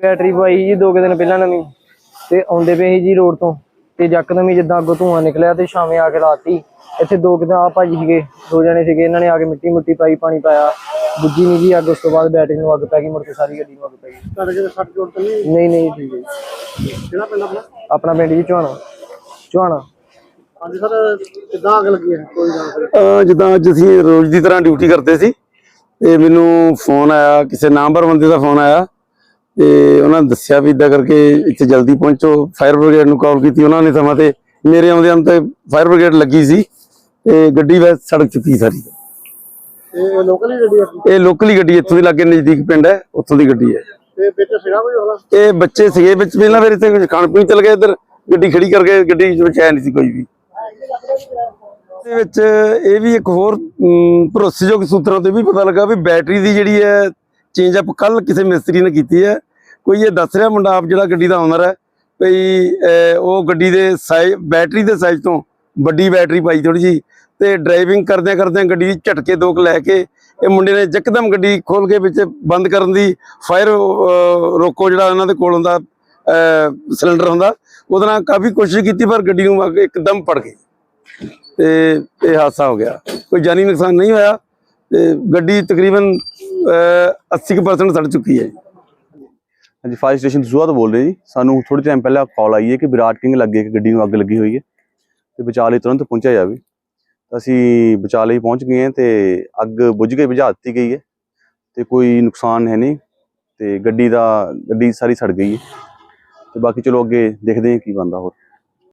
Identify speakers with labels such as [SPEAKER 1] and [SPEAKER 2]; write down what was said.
[SPEAKER 1] Battery ਪਵਾਈ ਸੀ ਜੀ ਦੋ ਕੁ ਦਿਨ ਪਹਿਲਾਂ ਨਵੀਂ ਤੇ ਆਉਂਦੇ ਪਏ ਸੀ ਜੀ ਰੋਡ ਤੋਂ ਤੇ ਯਕਦਮ ਹੀ ਜਿੱਦਾਂ ਅੱਗੋਂ ਧੂਆਂ ਨਿਕਲਿਆ ਤੇ ਛਾਵੇਂ ਆ ਕੇ ਲਾਤੀ। ਇੱਥੇ ਦੋ ਕਿਤੇ ਆ ਭਾਜੀ ਸੀਗੇ ਦੋ ਜਣੇ ਸੀਗੇ ਇਹਨਾਂ ਨੇ ਆ ਕੇ ਮਿੱਟੀ ਮੁੱਟੀ ਪਾਈ ਪਾਣੀ ਪਾਇਆ। ਬੁੱਝੀ ਨਹੀਂ ਜੀ ਅੱਗ ਉਸ ਤੋਂ ਬਾਅਦ ਬੈਟਰੀ ਨੂੰ ਅੱਗ ਪੈ ਗਈ ਮੁੜ ਕੇ ਸਾਰੀ ਗੱਡੀ ਨੂੰ ਅੱਗ ਪੈ ਗਈ।
[SPEAKER 2] ਤੁਹਾਡੇ ਜਿਹੜੇ ਸੱਟ ਚੋਟ ਤਾਂ ਨਹੀਂ
[SPEAKER 1] ਨਹੀਂ ਨਹੀਂ ਠੀਕ ਹੈ ਜੀ।
[SPEAKER 2] ਕਿਹੜਾ ਪਿੰਡ ਆਪਣਾ?
[SPEAKER 1] ਆਪਣਾ ਪਿੰਡ ਜੀ ਚੁਹਾਣਾ ਚੁਹਾਣਾ
[SPEAKER 2] ਹਾਂਜੀ ਸਰ ਕਿੱਦਾਂ ਅੱਗ ਲੱਗੀ ਹੈ? ਕੋਈ ਜਾਣਕਾਰੀ
[SPEAKER 3] ਅਹ ਜਿੱਦਾਂ ਅੱਜ ਅਸੀਂ ਰੋਜ਼ ਦੀ ਤਰ੍ਹਾਂ ਡਿਊਟੀ ਕਰਦੇ ਸੀ ਤੇ ਮੈਨੂੰ ਫੋਨ ਆਇਆ ਕਿਸੇ ਨਾਮਵਰ ਬੰਦੇ ਦਾ ਫੋਨ ਆਇਆ। ਤੇ ਉਹਨਾਂ ਨੇ ਦੱਸਿਆ ਵੀ ਇਦਾਂ ਕਰਕੇ ਇੱਥੇ ਜਲਦੀ ਪਹੁੰਚੋ। ਫਾਇਰ ਬ੍ਰਿਗੇਡ ਨੂੰ ਕਾਲ ਕੀਤੀ ਉਹਨਾਂ ਨੇ ਸਮਾਂ ਤੇ। ਮੇਰੇ ਆਉਂਦਿਆਂ ਨੂੰ ਤੇ ਫਾਇਰ ਬ੍ਰਿਗੇਡ ਲੱਗੀ ਸੀ ਤੇ ਗੱਡੀ ਵੈ ਸੜਕ ਚੁੱਕੀ ਸਾਰੀ।
[SPEAKER 2] ਇਹ ਲੋਕਲ ਗੱਡੀ ਹੈ
[SPEAKER 3] ਇਹ ਲੋਕਲੀ ਗੱਡੀ ਇੱਥੋਂ ਦੀ ਲਾਗੇ ਨਜ਼ਦੀਕ ਪਿੰਡ ਹੈ ਉੱਥੋਂ ਦੀ ਗੱਡੀ ਹੈ।
[SPEAKER 2] ਤੇ ਵਿੱਚ ਸੀਗਾ ਕੋਈ ਹੋਣਾ
[SPEAKER 3] ਇਹ ਬੱਚੇ ਸੀਗੇ ਵਿੱਚ ਪਹਿਲਾਂ ਫਿਰ ਇੱਥੇ ਕੁਝ ਖਾਣ ਪੀਣ ਚਲ ਗਏ ਇੱਧਰ ਗੱਡੀ ਖੜੀ ਕਰਕੇ ਗੱਡੀ ਵਿੱਚ ਹੈ ਨਹੀਂ ਸੀ ਕੋਈ ਵੀ। ਦੇ ਵਿੱਚ ਇਹ ਵੀ ਇੱਕ ਹੋਰ ਭਰੋਸੇਯੋਗ ਸੂਤਰਾਂ ਤੋਂ ਵੀ ਪਤਾ ਲੱਗਾ ਵੀ ਬੈਟਰੀ ਦੀ ਜਿਹੜੀ ਹੈ ਚੇਂਜ ਅਪ ਕੱਲ ਕਿਸੇ ਮਿਸਤਰੀ ਨੇ ਕੀਤੀ ਹੈ। ਕੋਈ ਇਹ ਦੱਸ ਰਿਹਾ ਮੁੰਡਾ ਆਪ ਜਿਹੜਾ ਗੱਡੀ ਦਾ ਓਨਰ ਹੈ ਭਈ ਉਹ ਗੱਡੀ ਦੇ ਸਾਈਜ਼ ਬੈਟਰੀ ਦੇ ਸਾਈਜ਼ ਤੋਂ ਵੱਡੀ ਬੈਟਰੀ ਪਾਈ ਥੋੜੀ ਜੀ ਤੇ ਡਰਾਈਵਿੰਗ ਕਰਦਿਆਂ ਕਰਦਿਆਂ ਗੱਡੀ ਦੀ ਝਟਕੇ ਦੋ ਕੁ ਲੈ ਕੇ ਇਹ ਮੁੰਡੇ ਨੇ ਯਕਦਮ ਗੱਡੀ ਖੋਲ ਕੇ ਵਿੱਚ ਬੰਦ ਕਰਨ ਦੀ ਫਾਇਰ ਰੋਕੋ ਜਿਹੜਾ ਇਹਨਾਂ ਦੇ ਕੋਲ ਹੁੰਦਾ ਸਿਲੰਡਰ ਹੁੰਦਾ ਉਹਦੇ ਨਾਲ ਕਾਫੀ ਕੋਸ਼ਿਸ਼ ਕੀਤੀ ਪਰ ਗੱਡੀ ਨੂੰ ਇੱਕਦਮ ਪੜ ਗਈ। ਤੇ ਇਹ ਹਾਦਸਾ ਹੋ ਗਿਆ। ਕੋਈ ਜਾਨੀ ਨੁਕਸਾਨ ਨਹੀਂ ਹੋਇਆ ਤੇ ਗੱਡੀ ਤਕਰੀਬਨ ਅਹ, 80% ਸੜ ਚੁੱਕੀ ਹੈ ਜੀ।
[SPEAKER 4] ਹਾਂਜੀ ਫਾਇਰ ਸਟੇਸ਼ਨ ਦਸੂਹਾ ਤੋਂ ਬੋਲ ਰਹੇ ਜੀ। ਸਾਨੂੰ ਥੋੜੀ ਟਾਈਮ ਪਹਿਲਾਂ ਕਾਲ ਆਈ ਹੈ ਕਿ ਵਿਰਾਟ ਕਿੰਗ ਲੱਗੇ, ਇੱਕ ਗੱਡੀ ਨੂੰ ਅੱਗ ਲੱਗੀ ਹੋਈ ਹੈ ਤੇ ਬਚਾਅ ਲਈ ਤੁਰੰਤ ਪਹੁੰਚਿਆ ਜਾਵੇ। ਤਾਂ ਅਸੀਂ ਬਚਾਅ ਲਈ ਪਹੁੰਚ ਗਏ ਹਾਂ ਤੇ ਅੱਗ ਬੁਝ ਕੇ ਬੁਝਾ ਦਿੱਤੀ ਗਈ ਹੈ ਤੇ ਕੋਈ ਨੁਕਸਾਨ ਹੈ ਨਹੀਂ ਤੇ ਗੱਡੀ ਦਾ, ਗੱਡੀ ਸਾਰੀ ਸੜ ਗਈ ਹੈ। ਤੇ ਬਾਕੀ ਚਲੋ ਅੱਗੇ ਦੇਖਦੇ ਹਾਂ ਕੀ ਬਣਦਾ ਹੋਰ।